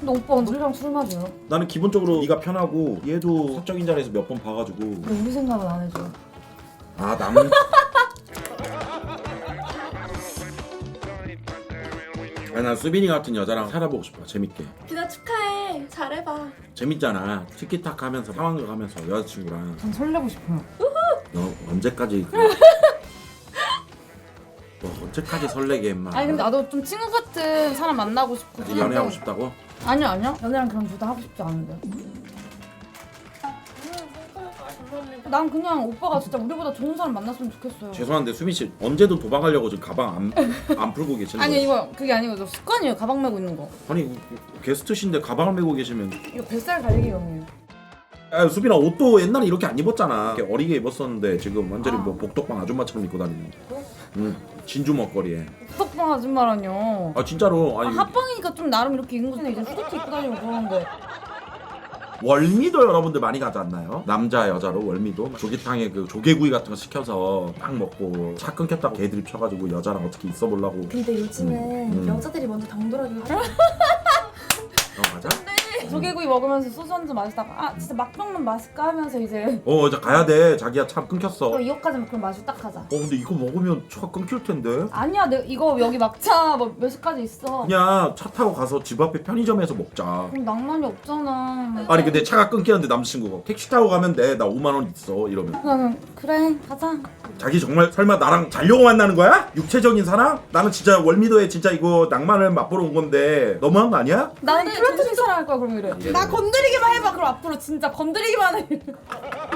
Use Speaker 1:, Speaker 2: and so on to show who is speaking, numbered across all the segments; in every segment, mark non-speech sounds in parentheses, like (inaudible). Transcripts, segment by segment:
Speaker 1: 근데 오빠 우리랑 술 마셔요.
Speaker 2: 나는 기본적으로 네가 편하고 얘도 사적인 자리에서 몇 번 봐가지고
Speaker 1: 근데 우리 생각은 안 해줘.
Speaker 2: 아 남. (laughs) 아니 난 수빈이 같은 여자랑 살아보고 싶어 재밌게
Speaker 3: 비나 축하해. 잘해봐.
Speaker 2: 재밌잖아 티키타카 하면서 상황극 하면서 여자친구랑
Speaker 1: 전 설레고 싶어요.
Speaker 2: 너 언제까지 그... 너 언제까지 설레게 했마
Speaker 1: 아니 근데 나도 좀 친구 같은 사람 만나고 싶고.
Speaker 2: 연애하고 싶다고?
Speaker 1: 아니요 아니요. 연애랑 그런 둘다 하고 싶지 않은데. 난 그냥 오빠가 진짜 우리보다 좋은 사람 만났으면 좋겠어요.
Speaker 2: 죄송한데 수빈 씨 언제든 도망가려고 지금 가방 안, 안 풀고 계시는
Speaker 1: 아니
Speaker 2: 거예요?
Speaker 1: 이거 그게 아니고 저 습관이에요 가방 메고 있는 거.
Speaker 2: 아니 게스트신데 가방을 메고 계시면
Speaker 1: 이거 뱃살 달리기용이에요.
Speaker 2: 야 수빈아 옷도 옛날에 이렇게 안 입었잖아 이렇게 어리게 입었었는데 지금 완전히
Speaker 1: 아.
Speaker 2: 뭐 복덕방 아줌마처럼 입고 다니는 응 진주 먹거리에
Speaker 1: 톡방 아줌마라뇨.
Speaker 2: 아 진짜로
Speaker 1: 아,
Speaker 2: 아니
Speaker 1: 합방이니까 좀 나름 이렇게 입는 거잖아. 이제 스커트 입고 다니고 그러는데.
Speaker 2: 월미도 여러분들 많이 가지 않나요? 남자 여자로 월미도 조개탕에 그 조개구이 같은 거 시켜서 딱 먹고 차 끊겼다고 개드립 쳐가지고 여자랑 어떻게 있어 보려고
Speaker 3: 근데 요즘에
Speaker 2: 음, 음.
Speaker 3: 여자들이 먼저 하잖아. (laughs)
Speaker 2: 어 맞아?
Speaker 1: 조개구이 먹으면서 소주 한 잔 마시다가 아 진짜 막병만 마실까 하면서 이제
Speaker 2: 어 이제 가야 돼 자기야 차 끊겼어
Speaker 1: 어,
Speaker 2: 어
Speaker 1: 이거까지만 그럼 마시고 딱 하자.
Speaker 2: 근데 이거 먹으면 차 끊길 텐데
Speaker 1: 아니야, 내 이거 여기 막차 뭐 몇 시까지 있어.
Speaker 2: 그냥 차 타고 가서 집 앞에 편의점에서 먹자
Speaker 1: 그럼 낭만이 없잖아.
Speaker 2: 아니 근데 차가 끊기는데 남자친구가 택시 타고 가면 돼 나 5만 원 있어 이러면
Speaker 1: 나는 그래 가자.
Speaker 2: 자기 정말 설마 나랑 자려고 만나는 거야? 육체적인 사랑? 나는 진짜 월미도에 진짜 이거 낭만을 맛보러 온 건데 너무한 거 아니야?
Speaker 1: 나는 플라토닉 사랑할 거야 그럼 이래.
Speaker 2: 예.
Speaker 1: 나 건드리기만 해봐 그럼 앞으로 진짜 건드리기만 해.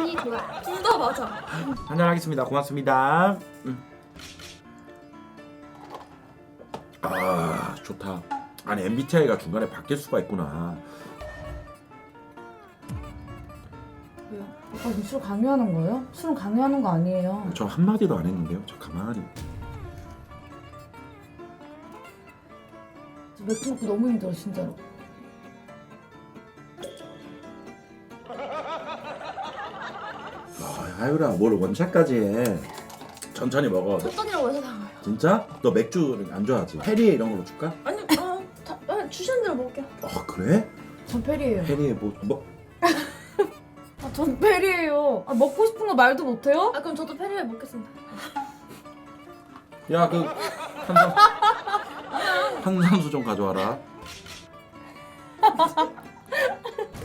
Speaker 3: 이 좋아. 둘 다 맞아.
Speaker 2: 한잔 하겠습니다 고맙습니다 음. 아 좋다 아니 MBTI가 중간에 바뀔 수가 있구나?
Speaker 1: 오빠 지금 술 강요하는 거예요? 술은 강요하는 거 아니에요.
Speaker 2: 저 한마디도 안 했는데요 저 가만히
Speaker 1: 저 맥주 먹기 너무 힘들어 진짜로.
Speaker 2: 아 하유라 뭘 원샷까지 해 천천히 먹어
Speaker 3: 첫잔이라고 해서 나와요.
Speaker 2: 진짜? 너 맥주 안 좋아하지? 페리에 이런 걸로 줄까?
Speaker 3: 아니, 아, 다, 아, 주시는 대로 먹을게요.
Speaker 2: 아 그래?
Speaker 1: 전 페리예요.
Speaker 2: 페리에 뭐, 뭐
Speaker 1: 아, 전 페리예요. 아, 먹고 싶은 거 말도 못해요?
Speaker 3: 아, 그럼 저도 페리에 먹겠습니다.
Speaker 2: 야, 그 탄산 탄산수 좀 가져와라. (laughs)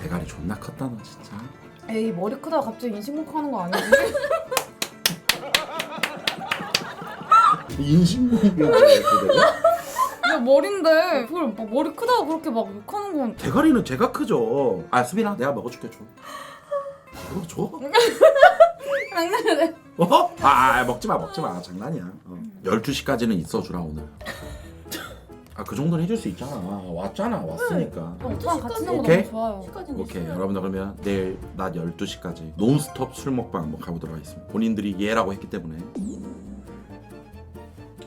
Speaker 2: 대가리 존나 컸다 너 진짜.
Speaker 1: 에이 머리 크다가 갑자기 인신공격하는 거 아니지?
Speaker 2: 인신공격.
Speaker 1: 야 머리인데 그걸 막 머리 크다고 그렇게 막 욕하는 건
Speaker 2: 대가리는 제가 크죠. 아 수빈아, 내가 먹어줄게 줘. 어, 줘?
Speaker 1: 장난이네.
Speaker 2: 어? 아, 아 먹지 마, 먹지 마. 장난이야. 어. 12시까지는 있어주라 오늘. 아 그 정도는 해줄 수 있잖아. 왔잖아, 왔으니까.
Speaker 1: 오빠랑 같이 있는 거
Speaker 2: 오케이?
Speaker 1: 너무 좋아요.
Speaker 2: 오케이. 여러분들 그러면 내일 낮 12시까지 논스톱 술 먹방 한번 가보도록 하겠습니다 본인들이 예라고 했기 때문에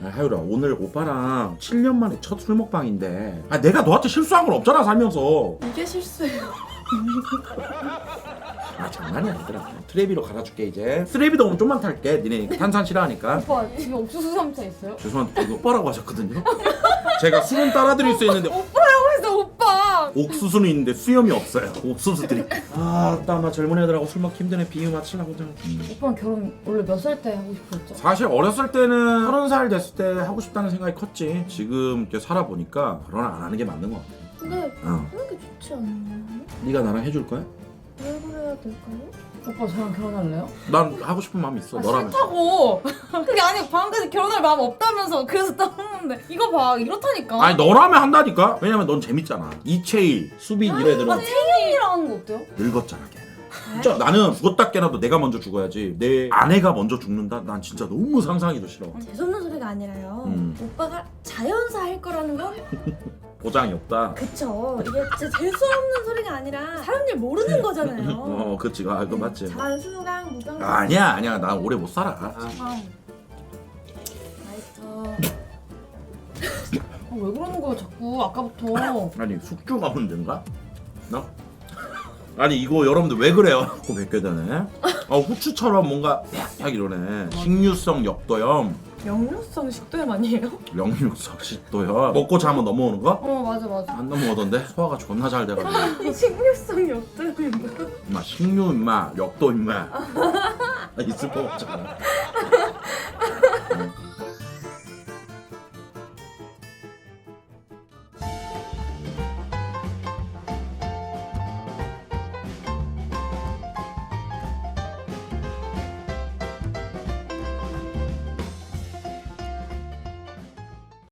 Speaker 2: 아, 하유라 오늘 오빠랑 7년 만에 첫 술 먹방인데 아 내가 너한테 실수한 건 없잖아 살면서
Speaker 3: 이게 실수예요. (laughs)
Speaker 2: 아 장난이 아니더라 트레비로 갈아줄게 이제 트레비도 오늘 좀만 탈게 니네 탄산 싫어하니까
Speaker 1: 오빠 집에 옥수수 삼차 있어요?
Speaker 2: 죄송한데 저기 오빠라고 하셨거든요 제가 술은 따라드릴 수 있는데
Speaker 1: 그래서 오빠
Speaker 2: 옥수수는 있는데 수염이 없어요 옥수수 드릴게 아나 젊은 애들하고 술 먹기 힘드네 비유 맞추려고 좀
Speaker 1: 오빠는 결혼 원래 몇 살 때 하고 싶었죠?
Speaker 2: 사실 어렸을 때는 서른 살 됐을 때 하고 싶다는 생각이 컸지. 지금 이렇게 살아보니까 결혼 안 하는 게 맞는 것 같아.
Speaker 3: 근데
Speaker 2: 어.
Speaker 3: 그런 게 좋지 않나요?
Speaker 2: 네가 나랑 해줄 거야?
Speaker 3: 왜 그래야 될까요?
Speaker 1: 오빠 저랑 결혼할래요?
Speaker 2: 난 하고 싶은 마음 있어.
Speaker 1: 아,
Speaker 2: 너라면.
Speaker 1: 싫다고 (laughs) 그게 아니 방금까지 결혼할 마음 없다면서 그래서 떠났는데 이거 봐 이렇다니까
Speaker 2: 아니 너라면 한다니까. 왜냐면 넌 재밌잖아. 이채일, 수빈 이런 애들은
Speaker 1: 아 태연이랑 하는 거 어때요?
Speaker 2: 늙었잖아 걔는. 진짜 나는 죽었다 깨나도 내가 먼저 죽어야지. 내 아내가 먼저 죽는다? 난 진짜 너무 상상이도 싫어.
Speaker 3: 재수없는 소리가 아니라요.
Speaker 2: 음.
Speaker 3: 오빠가 자연사 할 거라는 건 (laughs)
Speaker 2: 보장이 없다.
Speaker 3: 그쵸. 이게 진짜 재수없는 소리가 아니라 사람 일 모르는 거잖아요. (laughs)
Speaker 2: 어, 그치. 아, 그거 맞지.
Speaker 3: 자수강 무강.
Speaker 2: 아니야, 아니야. 나 오래 못 살아.
Speaker 1: 아,
Speaker 3: 나이스.
Speaker 1: 아, (laughs) 왜 그러는 거야 자꾸 아까부터
Speaker 2: 아니 숙주가 문제인가? 나? 아니 이거 여러분들 왜 그래요? 코 벗겨야 되네. 아 후추처럼 뭔가 약 이러네. 식류성 역도염.
Speaker 3: 역류성 식도염 아니에요? (laughs)
Speaker 2: 영육석 식도요 먹고 자면 넘어오는 거?
Speaker 1: 어 맞아 맞아.
Speaker 2: 안 넘어오던데 소화가 존나 잘 돼가지고 (laughs)
Speaker 3: 식류성 역도염인가?
Speaker 2: 임마 식류 임마 역도 임마 (laughs) 있을 거 없잖아